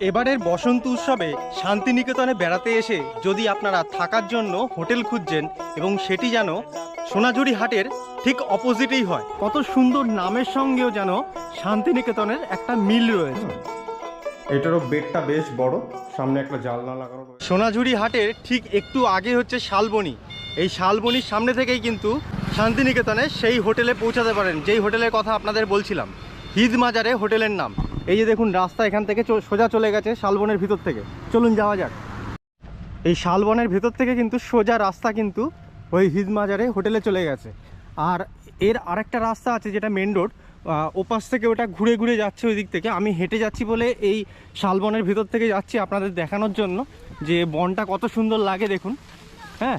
এবারের বসন্ত উৎসবে শান্তিনিকেতনে বেড়াতে এসে যদি আপনারা থাকার জন্য হোটেল খুঁজছেন এবং সেটি যেন সোনাঝুরি হাটের ঠিক অপোজিটেই হয় কত সুন্দর নামের সঙ্গেও যেন শান্তিনিকেতনের একটা মিল রয়েছে। এটারও বেডটা বেশ বড় সামনে একটা জানলা লাগানো সোনাঝুরি হাটের ঠিক একটু আগে হচ্ছে শালবনি। এই শালবনির সামনে থেকেই কিন্তু শান্তিনিকেতনে সেই হোটেলে পৌঁছাতে পারেন যেই হোটেলের কথা আপনাদের বলছিলাম হিদ মাজারে হোটেলের নাম। এই যে দেখুন, রাস্তা এখান থেকে সোজা চলে গেছে শালবনের ভিতর থেকে। চলুন যাওয়া যাক। এই শালবনের ভেতর থেকে কিন্তু সোজা রাস্তা কিন্তু ওই হিদমাজারে হোটেলে চলে গেছে। আর এর আরেকটা রাস্তা আছে যেটা মেন রোড ওপাশ থেকে ওটা ঘুরে ঘুরে যাচ্ছে ওই দিক থেকে। আমি হেঁটে যাচ্ছি বলে এই শালবনের ভিতর থেকে যাচ্ছি আপনাদের দেখানোর জন্য যে বনটা কত সুন্দর লাগে দেখুন। হ্যাঁ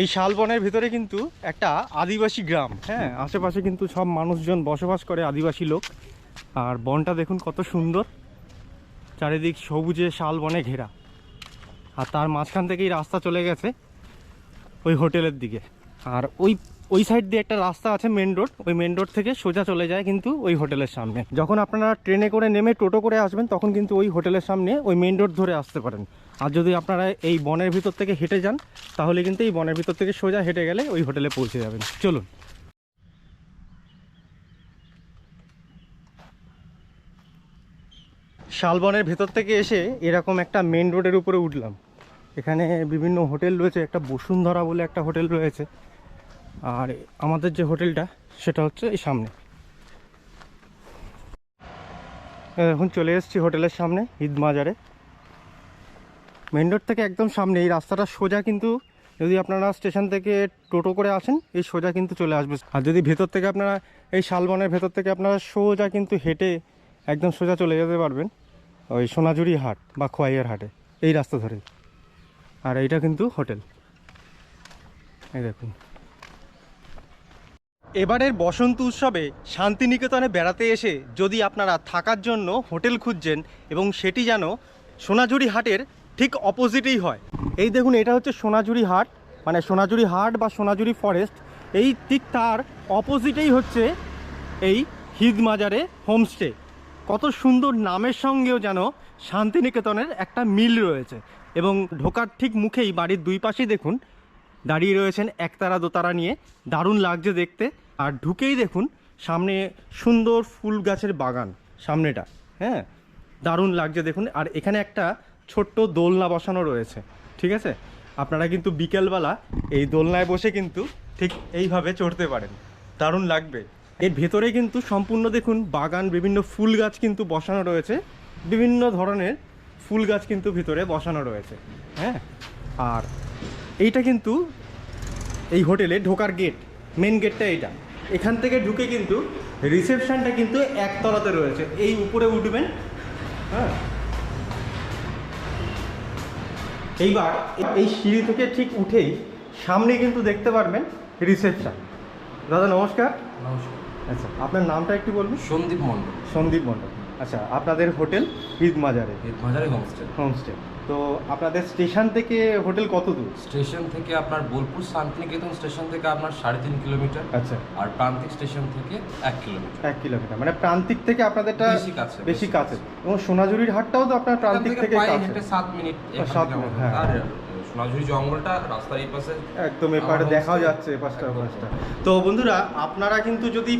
এই শালবনের ভিতরে কিন্তু একটা আদিবাসী গ্রাম। হ্যাঁ আশেপাশে কিন্তু সব মানুষজন বসবাস করে আদিবাসী লোক। আর বনটা দেখুন কত সুন্দর। চারিদিক সবুজে শালবনে ঘেরা। আর তার মাঝখান থেকেই রাস্তা চলে গেছে ওই হোটেলের দিকে। আর ওই ওই সাইড দিয়ে একটা রাস্তা আছে মেন রোড ওই মেন রোড থেকে সোজা চলে যায় কিন্তু ওই হোটেলের সামনে। যখন আপনারা ট্রেনে করে নেমে টোটো করে আসবেন, তখন কিন্তু ওই হোটেলের সামনে ওই মেন রোড ধরে আসতে পারেন। আর যদি আপনারা এই বনের ভিতর থেকে হেঁটে যান, তাহলে কিন্তু এই বনের ভিতর থেকে সোজা হেঁটে গেলে ওই হোটেলে পৌঁছে যাবেন। চলুন। শালবনের ভেতর থেকে এসে এরকম একটা মেন রোডের উপরে উঠলাম। এখানে বিভিন্ন হোটেল রয়েছে, একটা বসুন্ধরা বলে একটা হোটেল রয়েছে। আর আমাদের যে হোটেলটা, সেটা হচ্ছে এই সামনে। এখন চলে এসেছি হোটেলের সামনে ঈদ মাজারে মেন রোড থেকে একদম সামনে, এই রাস্তাটা সোজা কিন্তু, যদি আপনারা স্টেশন থেকে টোটো করে আসেন, এই সোজা কিন্তু চলে আসবে। আর যদি ভেতর থেকে আপনারা, এই শালবনের ভেতর থেকে আপনারা সোজা কিন্তু হেঁটে একদম সোজা চলে যেতে পারবেন। ওই সোনাঝুরি হাট বা খোয়াইয়ের হাটে, এই রাস্তা ধরে। আর এইটা কিন্তু হোটেল। এই দেখুন। এবারের বসন্ত উৎসবে শান্তিনিকেতনে বেড়াতে এসে যদি আপনারা থাকার জন্য হোটেল খুঁজছেন এবং সেটি যেন সোনাঝুরি হাটের ঠিক অপোজিটেই হয়। এই দেখুন, এটা হচ্ছে সোনাঝুরি হাট মানে সোনাঝুরি হাট বা সোনাঝুরি ফরেস্ট। এই ঠিক তার অপোজিটেই হচ্ছে এই হিদ মাজারে হোমস্টে। কত সুন্দর নামের সঙ্গেও যেন শান্তিনিকেতনের একটা মিল রয়েছে। এবং ঢোকার ঠিক মুখেই বাড়ির দুই পাশেই দেখুন, দাঁড়িয়ে রয়েছেন একতারা দোতারা নিয়ে। দারুণ লাগছে দেখতে। আর ঢুকেই দেখুন, সামনে সুন্দর ফুল গাছের বাগান, সামনেটা। হ্যাঁ দারুণ লাগছে দেখুন। আর এখানে একটা ছোট্ট দোলনা বসানো রয়েছে। ঠিক আছে? আপনারা কিন্তু বিকেলবেলা এই দোলনায় বসে কিন্তু ঠিক এইভাবে চড়তে পারেন। দারুণ লাগবে। এর ভেতরে কিন্তু সম্পূর্ণ দেখুন বাগান, বিভিন্ন ফুল গাছ কিন্তু বসানো রয়েছে। বিভিন্ন ধরনের ফুল গাছ কিন্তু ভিতরে বসানো রয়েছে হ্যাঁ? আর এইটা কিন্তু এই হোটেলে ঢোকার গেট মেন গেটটা এইটা। এখান থেকে ঢুকে কিন্তু রিসেপশনটা কিন্তু একতলাতে রয়েছে। এই উপরে উঠবেন হ্যাঁ? এইবার এই সিঁড়ি থেকে ঠিক উঠেই সামনে কিন্তু দেখতে পারবেন রিসেপশন দাদা, নমস্কার। নমস্কার। আচ্ছা আপনার নামটা একটু বলবেন? সন্দীপ মণ্ডল। সন্দীপ মণ্ডল। আচ্ছা আপনাদের হোটেল ঈদ মাজারে এই মাঝারি হোমস্টে হোমস্টে তো আপনাদের স্টেশন থেকে হোটেল কত দূর? স্টেশন থেকে আপনার বোলপুর শান্তিনিকেতন স্টেশন থেকে আপনার সাড়ে তিন কিলোমিটার। আচ্ছা। আর প্রান্তিক স্টেশন থেকে এক কিলোমিটার। এক কিলোমিটার। মানে প্রান্তিক থেকে আপনাদেরটা বেশি কাছে, বেশি কাছে। এবং সোনাঝুরির হাটটাও তো আপনার প্রান্তিক থেকে কাছে। সাত মিনিট সাত মিনিট। হ্যাঁ। সোনাঝুরি জঙ্গলটা রাস্তার এই পাশে। একদম এপারে দেখাও যাচ্ছে এপাশটা একদম। ওপাশটা তো বন্ধুরা আপনারা কিন্তু যদি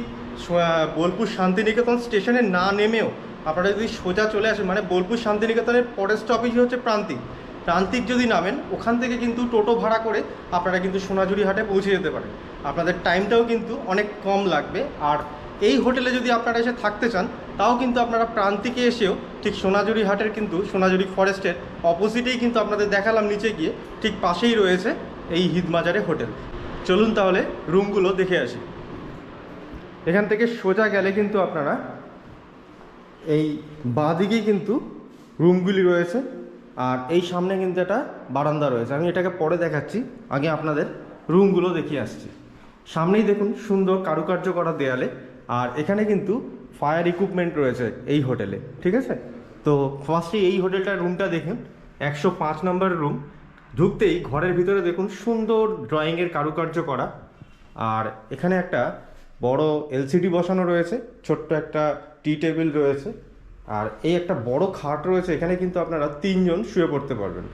বোলপুর শান্তিনিকেতন স্টেশনে না নেমেও আপনারা যদি সোজা চলে আসেন মানে বোলপুর শান্তিনিকেতনের পরের স্টপেজ হচ্ছে প্রান্তিক। প্রান্তিক যদি নামেন ওখান থেকে কিন্তু টোটো ভাড়া করে আপনারা কিন্তু সোনাঝুরি হাটে পৌঁছে যেতে পারেন। আপনাদের টাইমটাও কিন্তু অনেক কম লাগবে। আর এই হোটেলে যদি আপনারা এসে থাকতে চান, তাও কিন্তু আপনারা প্রান্তিকে এসেও ঠিক সোনাঝুরি হাটের কিন্তু সোনাঝুরি ফরেস্টের অপোজিটেই কিন্তু আপনাদের দেখালাম নিচে গিয়ে ঠিক পাশেই রয়েছে এই হিদমাজারে হোটেল। চলুন তাহলে রুমগুলো দেখে আসি। এখান থেকে সোজা গেলে কিন্তু আপনারা এই বাঁদিকেই কিন্তু রুমগুলি রয়েছে আর এই সামনে কিন্তু একটা বারান্দা রয়েছে। আমি এটাকে পরে দেখাচ্ছি, আগে আপনাদের রুমগুলো দেখিয়ে আসছি। সামনেই দেখুন সুন্দর কারুকার্য করা দেয়ালে আর এখানে কিন্তু ফায়ার ইকুইপমেন্ট রয়েছে এই হোটেলে ঠিক আছে? তো ফার্স্টে এই হোটেলটার রুমটা দেখুন, একশো পাঁচ নম্বর রুম ঢুকতেই ঘরের ভিতরে দেখুন সুন্দর ড্রয়িংয়ের কারুকার্য করা। আর এখানে একটা বড় এলসিডি বসানো রয়েছে, ছোট্ট একটা টি টেবিল রয়েছে। আর এই একটা বড় খাট রয়েছে, এখানে কিন্তু আপনারা তিনজন শুয়ে পড়তে পারবেন।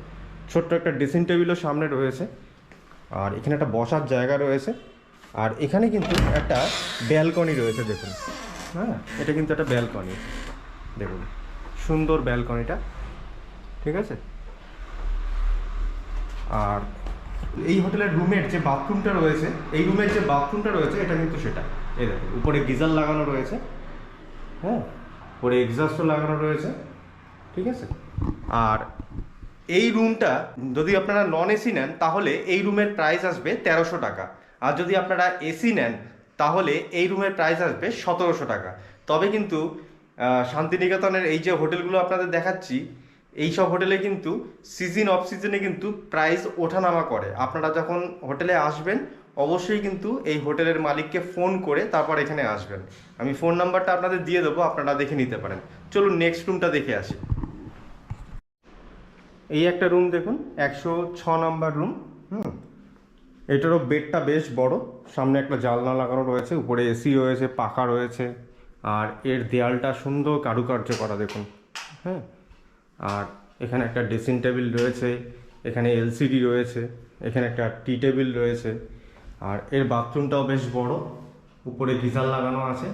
ছোট্ট একটা ড্রেসিং টেবিলও সামনে রয়েছে। আর এখানে একটা বসার জায়গা রয়েছে। আর এখানে কিন্তু একটা ব্যালকনি রয়েছে, দেখুন। হ্যাঁ এটা কিন্তু একটা ব্যালকনি। দেখুন, সুন্দর ব্যালকনিটা, ঠিক আছে? আর এই হোটেলের রুমের যে বাথরুমটা রয়েছে, এই রুমের যে বাথরুমটা রয়েছে, এটা কিন্তু সেটা। এই দেখুন, উপরে গিজার লাগানো রয়েছে হ্যাঁ? উপরে এক্সস্টও লাগানো রয়েছে, ঠিক আছে? আর এই রুমটা যদি আপনারা নন এসি নেন, তাহলে এই রুমের প্রাইস আসবে তেরোশো টাকা। আর যদি আপনারা এসি নেন, তাহলে এই রুমের প্রাইস আসবে সতেরোশো টাকা। তবে কিন্তু শান্তিনিকেতনের এই যে হোটেলগুলো আপনাদের দেখাচ্ছি, এই সব হোটেলে কিন্তু সিজন অফ সিজনে কিন্তু প্রাইস ওঠানামা করে। আপনারা যখন হোটেলে আসবেন, অবশ্যই কিন্তু এই হোটেলের মালিককে ফোন করে তারপর এখানে আসবেন। আমি ফোন নাম্বারটা আপনাদের দিয়ে দেবো, আপনারা দেখে নিতে পারেন। চলুন নেক্সট রুমটা দেখে আসি। এই একটা রুম দেখুন, একশো ছ নম্বর রুম হুম? এটারও বেডটা বেশ বড়। সামনে একটা জানলা লাগানো রয়েছে, উপরে এসি রয়েছে, পাখা রয়েছে, আর এর দেয়ালটা সুন্দর কারুকার্য করা, দেখুন হ্যাঁ। আর এখানে একটা ড্রেসিং টেবিল রয়েছে, এখানে এলসিডি রয়েছে, এখানে একটা টি টেবিল রয়েছে, আর এর বাথরুমটাও বেশ বড়, উপরে গিজার লাগানো আছে।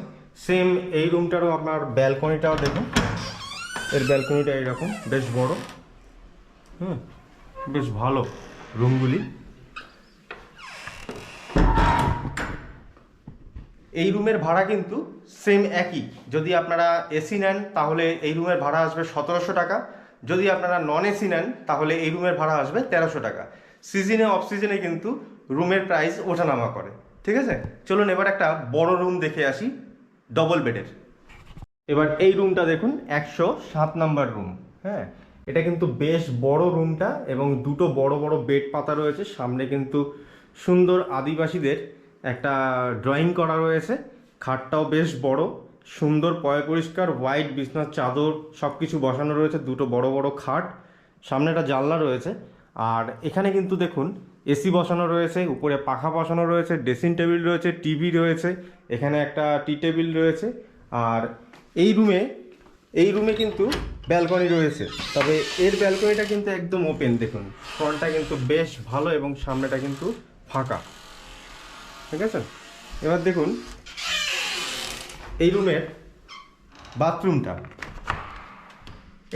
সেম এই রুমটারও আপনার ব্যালকনিটাও দেখুন, এর ব্যালকনিটা এরকম বেশ বড়, হুম, বেশ ভালো রুমগুলি। এই রুমের ভাড়া কিন্তু সেম একই। যদি আপনারা এসি নেন, তাহলে এই রুমের ভাড়া আসবে সতেরোশো টাকা। যদি আপনারা নন এসি নেন, তাহলে এই রুমের ভাড়া আসবে তেরোশো টাকা। সিজনে অফ সিজনে কিন্তু রুমের প্রাইস ওঠানামা করে। ঠিক আছে? চলুন এবার একটা বড় রুম দেখে আসি ডবল বেডের এবার এই রুমটা দেখুন, একশো সাত নাম্বার রুম হ্যাঁ? এটা কিন্তু বেশ বড় রুমটা এবং দুটো বড় বড় বেড পাতা রয়েছে। সামনে কিন্তু সুন্দর আদিবাসীদের একটা ড্রয়িং করা রয়েছে। খাটটাও বেশ বড়, সুন্দর পয় পরিষ্কার হোয়াইট বিছনার চাদর সব কিছু বসানো রয়েছে, দুটো বড় বড় খাট, সামনে একটা জানলা রয়েছে। আর এখানে কিন্তু দেখুন এসি বসানো রয়েছে, উপরে পাখা বসানো রয়েছে ড্রেসিং টেবিল রয়েছে টিভি রয়েছে, এখানে একটা টি টেবিল রয়েছে। আর এই রুমে এই রুমে কিন্তু ব্যালকনি রয়েছে। তবে এর ব্যালকনিটা কিন্তু একদম ওপেন দেখুন। ফ্রন্টটা কিন্তু বেশ ভালো এবং সামনেটা কিন্তু ফাঁকা। ঠিক আছে? এবার দেখুন, এই রুমের বাথরুমটা।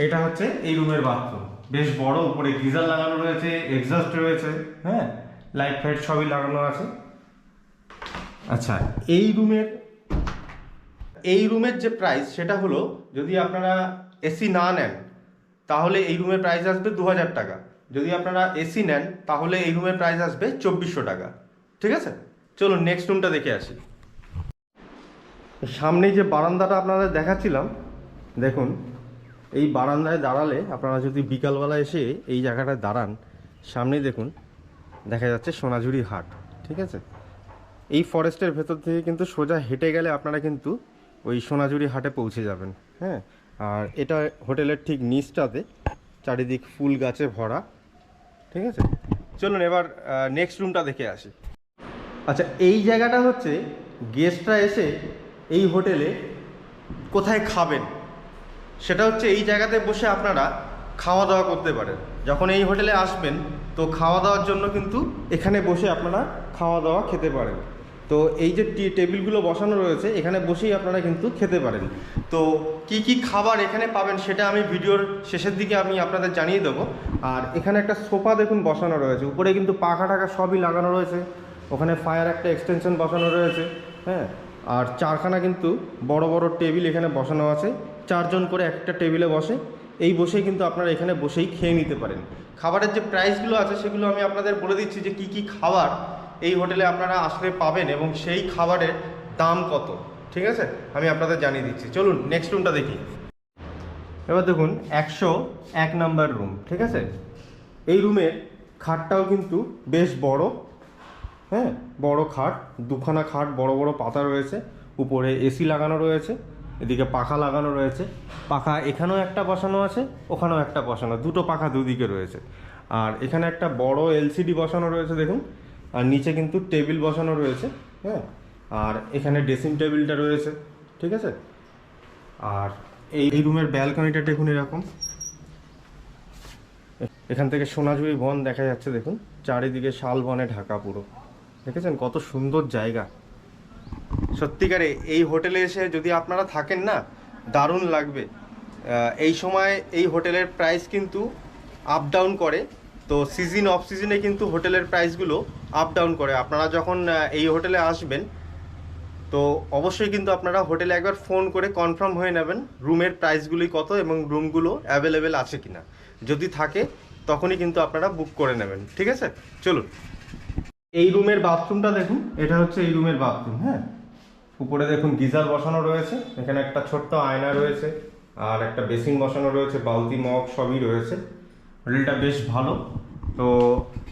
এটা হচ্ছে এই রুমের বাথরুম। বেশ বড়, উপরে গিজার লাগানো রয়েছে এক্সস্ট রয়েছে হ্যাঁ? লাইট ফাইট সবই লাগানো আছে। আচ্ছা এই রুমের এই রুমের যে প্রাইস সেটা হলো, যদি আপনারা এসি না নেন, তাহলে এই রুমের প্রাইস আসবে দু হাজার টাকা। যদি আপনারা এসি নেন, তাহলে এই রুমের প্রাইস আসবে চব্বিশশো টাকা। ঠিক আছে? চলুন নেক্সট রুমটা দেখে আসি। সামনে যে বারান্দাটা আপনাদের দেখাচ্ছিলাম, দেখুন, এই বারান্দায় দাঁড়ালে আপনারা যদি বিকালবেলা এসে এই জায়গাটায় দাঁড়ান, সামনেই দেখুন, দেখা যাচ্ছে সোনাঝুরি হাট, ঠিক আছে? এই ফরেস্টের ভেতর থেকে কিন্তু সোজা হেঁটে গেলে আপনারা কিন্তু ওই সোনাঝুরি হাটে পৌঁছে যাবেন হ্যাঁ? আর এটা হোটেলের ঠিক নিচটাতে, চারিদিক ফুল গাছে ভরা, ঠিক আছে? চলুন এবার নেক্সট রুমটা দেখে আসি। আচ্ছা এই জায়গাটা হচ্ছে গেস্টরা এসে এই হোটেলে কোথায় খাবেন? সেটা হচ্ছে এই জায়গাতে বসে আপনারা খাওয়া দাওয়া করতে পারেন। যখন এই হোটেলে আসবেন, তো খাওয়া দাওয়ার জন্য কিন্তু এখানে বসে আপনারা খাওয়া দাওয়া খেতে পারেন। তো এই যে টেবিলগুলো বসানো রয়েছে, এখানে বসেই আপনারা কিন্তু খেতে পারেন। তো কি কি খাবার এখানে পাবেন সেটা আমি ভিডিওর শেষের দিকে আমি আপনাদের জানিয়ে দেবো। আর এখানে একটা সোফা দেখুন বসানো রয়েছে। উপরে কিন্তু পাখা টাকা সবই লাগানো রয়েছে। ওখানে ফায়ার একটা এক্সটেনশন বসানো রয়েছে হ্যাঁ? আর চারখানা কিন্তু বড় বড় টেবিল এখানে বসানো আছে। চারজন করে একটা টেবিলে বসে। এই বসেই কিন্তু আপনারা এখানে বসেই খেয়ে নিতে পারেন। খাবারের যে প্রাইসগুলো আছে, সেগুলো আমি আপনাদের বলে দিচ্ছি যে কি কি খাবার এই হোটেলে আপনারা আসলে পাবেন এবং সেই খাবারের দাম কত, ঠিক আছে? আমি আপনাদের জানিয়ে দিচ্ছি। চলুন নেক্সট রুমটা দেখি। এবার দেখুন, একশো এক নাম্বার রুম ঠিক আছে? এই রুমের খাটটাও কিন্তু বেশ বড়। হ্যাঁ বড় খাট, দুখানা খাট, বড় বড় পাতা রয়েছে, উপরে এসি লাগানো রয়েছে, এদিকে পাখা লাগানো রয়েছে, পাখা এখানেও একটা বসানো আছে, ওখানেও একটা বসানো, দুটো পাখা দুদিকে রয়েছে। আর এখানে একটা বড় এলসিডি বসানো রয়েছে, দেখুন, আর নিচে কিন্তু টেবিল বসানো রয়েছে হ্যাঁ আর এখানে ড্রেসিং টেবিলটা রয়েছে, ঠিক আছে? আর এই রুমের ব্যালকনিটা দেখুন এরকম। এখান থেকে সোনাঝুরি বন দেখা যাচ্ছে, দেখুন, চারিদিকে শাল বনে ঢাকা পুরো। দেখেছেন কত সুন্দর জায়গা। সত্যিকারে এই হোটেলে এসে যদি আপনারা থাকেন না, দারুণ লাগবে। এই সময় এই হোটেলের প্রাইস কিন্তু আপ ডাউন করে। তো সিজন অফ সিজনে কিন্তু হোটেলের প্রাইসগুলো আপ ডাউন করে। আপনারা যখন এই হোটেলে আসবেন, তো অবশ্যই কিন্তু আপনারা হোটেলে একবার ফোন করে কনফার্ম হয়ে নেবেন রুমের প্রাইসগুলি কত এবং রুমগুলো অ্যাভেলেবেল আছে কিনা। যদি থাকে, তখনই কিন্তু আপনারা বুক করে নেবেন। ঠিক আছে? চলুন। এই রুমের বাথরুমটা দেখুন, এটা হচ্ছে এই রুমের বাথরুম হ্যাঁ? উপরে দেখুন গিজার বসানো রয়েছে, এখানে একটা ছোট্ট আয়না রয়েছে, আর একটা বেসিন বসানো রয়েছে, বালতি, মগ সবই রয়েছে। হোটেলটা বেশ ভালো। তো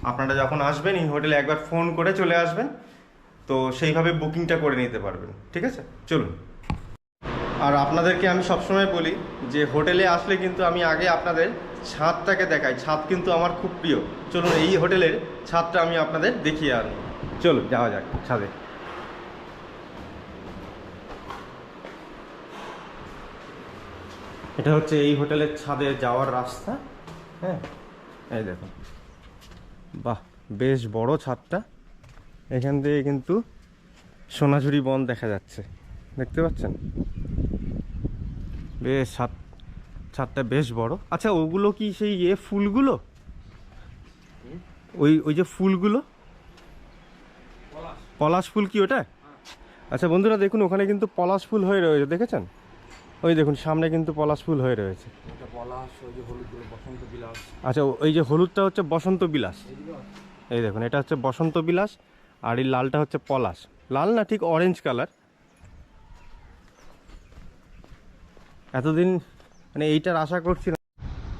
আপনারা যখন আসবেন, এই হোটেলে একবার ফোন করে চলে আসবেন, তো সেইভাবে বুকিংটা করে নিতে পারবেন, ঠিক আছে? চলুন। আর আপনাদেরকে আমি সবসময় বলি যে হোটেলে আসলে কিন্তু আমি আগে আপনাদের ছাদটাকে দেখাই। ছাদ কিন্তু আমার খুব প্রিয়। চলুন এই হোটেলের ছাদটা আমি আপনাদের দেখিয়ে আনি। চলুন, যাওয়া যাক ছাদে। এটা হচ্ছে এই হোটেলের ছাদে যাওয়ার রাস্তা। হ্যাঁ এই দেখুন। বাহ, বেশ বড় ছাদটা। এখান থেকে কিন্তু সোনাঝুরি বন দেখা যাচ্ছে। দেখতে পাচ্ছেন? বেশ, ছাদ ছাদটা বেশ বড়। আচ্ছা ওগুলো কি সেই ইয়ে ফুলগুলো? ওই ওই যে ফুলগুলো? পলাশ ফুল কি ওটা? আচ্ছা বন্ধুরা দেখুন ওখানে কিন্তু পলাশ ফুল হয়ে রয়েছে দেখেছেন? ওই দেখুন সামনে কিন্তু পলাশ ফুল হয়ে রয়েছে। আচ্ছা ওই যে হলুদটা হচ্ছে বসন্ত বিলাস। এই দেখুন এটা হচ্ছে বসন্ত বিলাস আর এই লালটা হচ্ছে পলাশ। লাল না ঠিক অরেঞ্জ কালার এতদিন মানে এইটার আশা করছি না।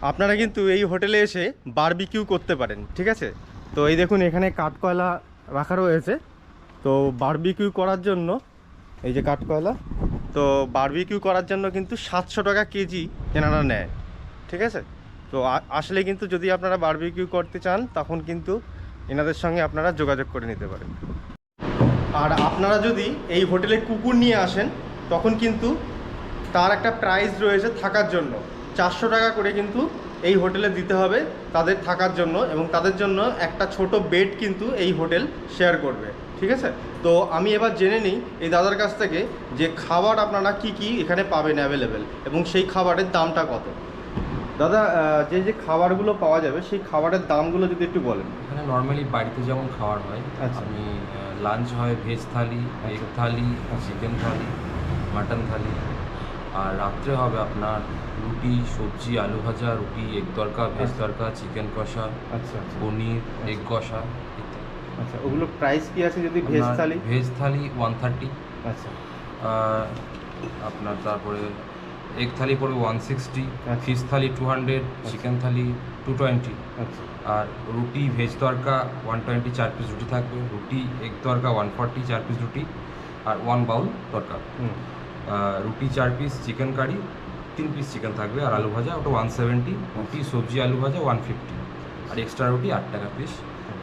আপনারা কিন্তু এই হোটেলে এসে বারবিকিউ করতে পারেন, ঠিক আছে? তো এই দেখুন, এখানে কাঠকয়লা রাখা রয়েছে। তো বারবিকিউ করার জন্য, এই যে কাঠকয়লা, তো বারবিকিউ করার জন্য কিন্তু সাতশো টাকা কেজি এনারা নেয়, ঠিক আছে? তো আসলে কিন্তু যদি আপনারা বারবিকিউ করতে চান, তখন কিন্তু এনাদের সঙ্গে আপনারা যোগাযোগ করে নিতে পারেন। আর আপনারা যদি এই হোটেলে কুকুর নিয়ে আসেন, তখন কিন্তু তার একটা প্রাইস রয়েছে থাকার জন্য। চারশো টাকা করে কিন্তু এই হোটেলে দিতে হবে তাদের থাকার জন্য এবং তাদের জন্য একটা ছোট বেড কিন্তু এই হোটেল শেয়ার করবে। ঠিক আছে? তো আমি এবার জেনে নিই এই দাদার কাছ থেকে যে খাবার আপনারা কি কি এখানে পাবেন অ্যাভেলেবেল এবং সেই খাবারের দামটা কত? দাদা যে যে খাবারগুলো পাওয়া যাবে সেই খাবারের দামগুলো যদি একটু বলেন। এখানে নর্মালি বাড়িতে যেমন খাবার হয় আচ্ছা। আপনি লাঞ্চ হয় veg thali egg thali chicken thali mutton thali আর রাত্রে হবে আপনার রুটি সবজি আলু ভাজা রুটি এগ তরকা ভেজ তরকা চিকেন কষা আচ্ছা আচ্ছা। পনির এগ কষা আচ্ছা ওগুলো প্রাইস কি আছে যদি veg thali? Veg thali one thirty আচ্ছা। আপনার তারপরে এগ থালি পড়বে ওয়ান সিক্সটি আচ্ছা। Fish thali two hundred chicken thali two twenty আচ্ছা। আর রুটি ভেজ তরকা ওয়ান টোয়েন্টি চার পিস রুটি থাকবে। রুটি এগ তরকা ওয়ান ফর্টি চার পিস রুটি আর ওয়ান বাউল তরকা। রুটি চার পিস চিকেন কারি তিন পিস চিকেন থাকবে, আর আলু ভাজা, ওটা ওয়ান সেভেন্টি রুটি, সবজি, আলু ভাজা ওয়ান ফিফটি আর এক্সট্রা রুটি আট টাকা পিস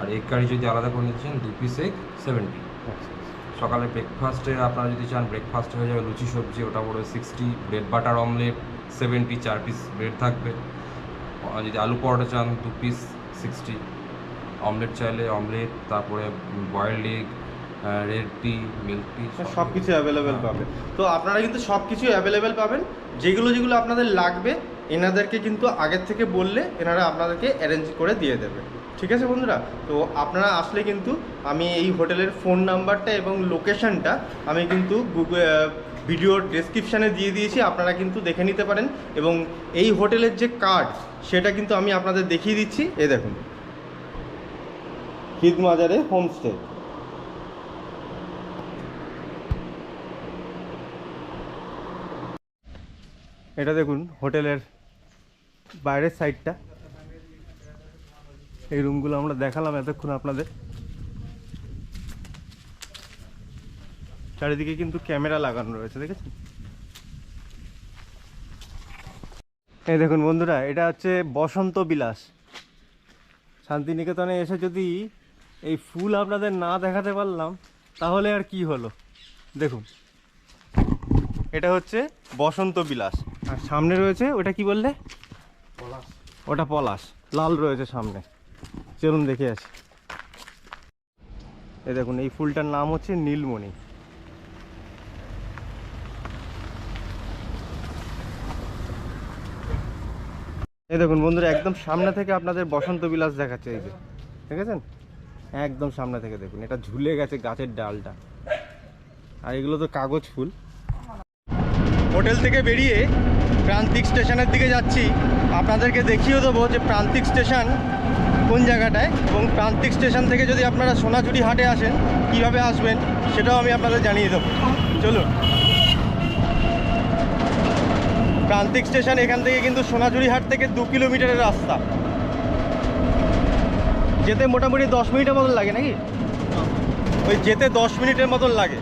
আর এগ কারি যদি আলাদা করে নিচ্ছেন, দু পিস এগ সেভেন্টি সকালে ব্রেকফাস্টে আপনারা যদি চান ব্রেকফাস্ট হয়ে যাবে লুচি, সবজি, ওটা পড়বে sixty bread butter omelette seventy চার পিস ব্রেড থাকবে। যদি আলু পরোটা চান, দু পিস সিক্সটি অমলেট চাইলে অমলেট তারপরে boiled egg red tea milk tea সব কিছু অ্যাভেলেবেল হ্যাঁ। পাবে তো আপনারা কিন্তু সব কিছু অ্যাভেলেবেল পাবেন। যেগুলো যেগুলো আপনাদের লাগবে এনাদেরকে কিন্তু আগের থেকে বললে এনারা আপনাদেরকে অ্যারেঞ্জ করে দিয়ে দেবে। ঠিক আছে বন্ধুরা? তো আপনারা আসলে কিন্তু আমি এই হোটেলের ফোন নাম্বারটা এবং লোকেশনটা আমি কিন্তু গুগল ভিডিওর ডেসক্রিপশানে দিয়ে দিয়েছি। আপনারা কিন্তু দেখে নিতে পারেন। এবং এই হোটেলের যে কার্ড সেটা কিন্তু আমি আপনাদের দেখিয়ে দিচ্ছি। এ দেখুন। হিদমাজারে হোমস্টে এটা দেখুন হোটেলের বাইরের সাইডটা। এই রুমগুলো আমরা দেখালাম এতক্ষণ আপনাদের। চারিদিকে কিন্তু ক্যামেরা লাগানো রয়েছে, দেখেছেন? এই দেখুন বন্ধুরা, এটা হচ্ছে বসন্ত বিলাস। শান্তিনিকেতনে এসে যদি এই ফুল আপনাদের না দেখাতে পারলাম, তাহলে আর কি হলো? দেখুন, এটা হচ্ছে বসন্ত বিলাস। আর সামনে রয়েছে ওটা কি বললে? ওটা পলাশ। লাল রয়েছে সামনে। চলুন দেখে আসি। এই দেখুন এই ফুলটার নাম হচ্ছে নীলমণি। এই দেখুন বন্ধুরা একদম সামনে থেকে আপনাদের বসন্ত বিলাস দেখাচ্ছে এই যে। দেখেছেন একদম সামনে থেকে দেখুন এটা ঝুলে গেছে গাছের ডালটা। আর এগুলো তো কাগজ ফুল। হোটেল থেকে বেরিয়ে প্রান্তিক স্টেশনের দিকে যাচ্ছি। আপনাদেরকে দেখিয়ে দেবো যে প্রান্তিক স্টেশন কোন জায়গাটায় এবং প্রান্তিক স্টেশন থেকে যদি আপনারা সোনাঝুরি হাটে আসেন, কীভাবে আসবেন সেটাও আমি আপনাদের জানিয়ে দেবো। চলুন। প্রান্তিক স্টেশন এখান থেকে কিন্তু সোনাঝুরি হাট থেকে দু কিলোমিটারের রাস্তা। যেতে মোটামুটি দশ মিনিটের মতন লাগে নাকি? ওই যেতে দশ মিনিটের মতন লাগে।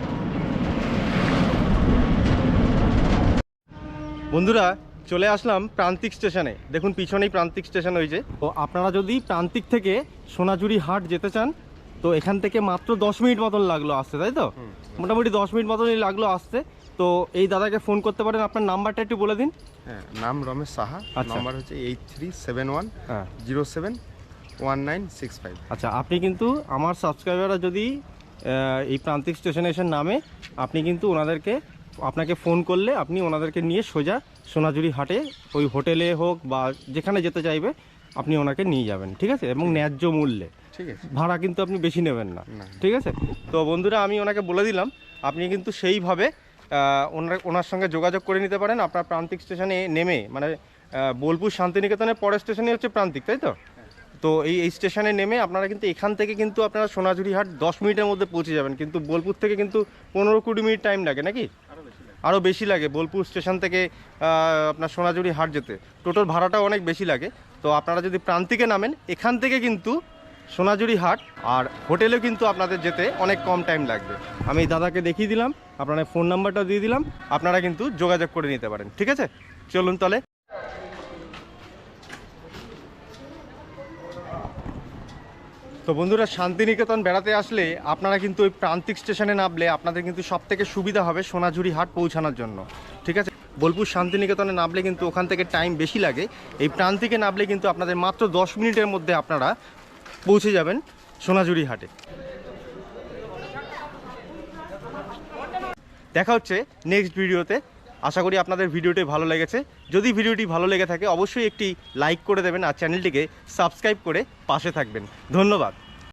বন্ধুরা চলে আসলাম প্রান্তিক স্টেশনে। দেখুন পিছনেই প্রান্তিক স্টেশন হয়েছে তো আপনারা যদি প্রান্তিক থেকে সোনাঝুরি হাট যেতে চান তো এখান থেকে মাত্র দশ মিনিট মতন লাগল আসতে তাই তো? মোটামুটি দশ মিনিট মতনই লাগল আসতে। তো এই দাদাকে ফোন করতে পারেন আপনার নাম্বারটা একটু বলে দিন। হ্যাঁ নাম রমেশ সাহা। আচ্ছা। নাম্বার হচ্ছে এইট থ্রি সেভেন ওয়ান হ্যাঁ zero seven one nine six five. আচ্ছা আপনি কিন্তু আমার সাবস্ক্রাইবাররা যদি এই প্রান্তিক স্টেশনে এসে নামে আপনি কিন্তু ওনাদেরকে আপনাকে ফোন করলে আপনি ওনাদেরকে নিয়ে সোজা সোনাঝুরি হাটে ওই হোটেলে হোক বা যেখানে যেতে চাইবে আপনি ওনাকে নিয়ে যাবেন ঠিক আছে? এবং ন্যায্য মূল্যে। ঠিক আছে। ভাড়া কিন্তু আপনি বেশি নেবেন না। ঠিক আছে? তো বন্ধুরা আমি ওনাকে বলে দিলাম আপনি কিন্তু সেইভাবে ওনার ওনার সঙ্গে যোগাযোগ করে নিতে পারেন। আপনার প্রান্তিক স্টেশনে নেমে মানে বোলপুর শান্তিনিকেতনের পরের স্টেশনে হচ্ছে প্রান্তিক তাই তো? তো এই এই স্টেশনে নেমে আপনারা কিন্তু এখান থেকে কিন্তু আপনারা সোনাঝুরি হাট দশ মিনিটের মধ্যে পৌঁছে যাবেন। কিন্তু বোলপুর থেকে কিন্তু পনেরো কুড়ি মিনিট টাইম লাগে নাকি? আরও বেশি লাগে। বোলপুর স্টেশন থেকে আপনার সোনাঝুরি হাট যেতে। টোটাল ভাড়াটাও অনেক বেশি লাগে। তো আপনারা যদি প্রান্তিকে নামেন, এখান থেকে কিন্তু সোনাঝুরি হাট আর হোটেলেও কিন্তু আপনাদের যেতে অনেক কম টাইম লাগবে। আমি দাদাকে দেখিয়ে দিলাম, আপনারা ফোন নাম্বারটা দিয়ে দিলাম, আপনারা কিন্তু যোগাযোগ করে নিতে পারেন। ঠিক আছে? চলুন তাহলে। তো বন্ধুরা, শান্তিনিকেতন বেড়াতে আসলে আপনারা কিন্তু ওই প্রান্তিক স্টেশনে নামলে আপনাদের কিন্তু সব থেকে সুবিধা হবে সোনাঝুরি হাট পৌঁছানোর জন্য, ঠিক আছে? বোলপুর শান্তিনিকেতনে নামলে কিন্তু ওখান থেকে টাইম বেশি লাগে। এই প্রান্তিকে নামলে কিন্তু আপনাদের মাত্র দশ মিনিটের মধ্যে আপনারা পৌঁছে যাবেন সোনাঝুরি হাটে। দেখা হচ্ছে নেক্সট ভিডিওতে আশা করি আপনাদের ভিডিওটি ভালো লেগেছে। যদি ভিডিওটি ভালো লেগে থাকে, অবশ্যই একটি লাইক করে দেবেন আর চ্যানেলটিকে সাবস্ক্রাইব করে পাশে থাকবেন। ধন্যবাদ।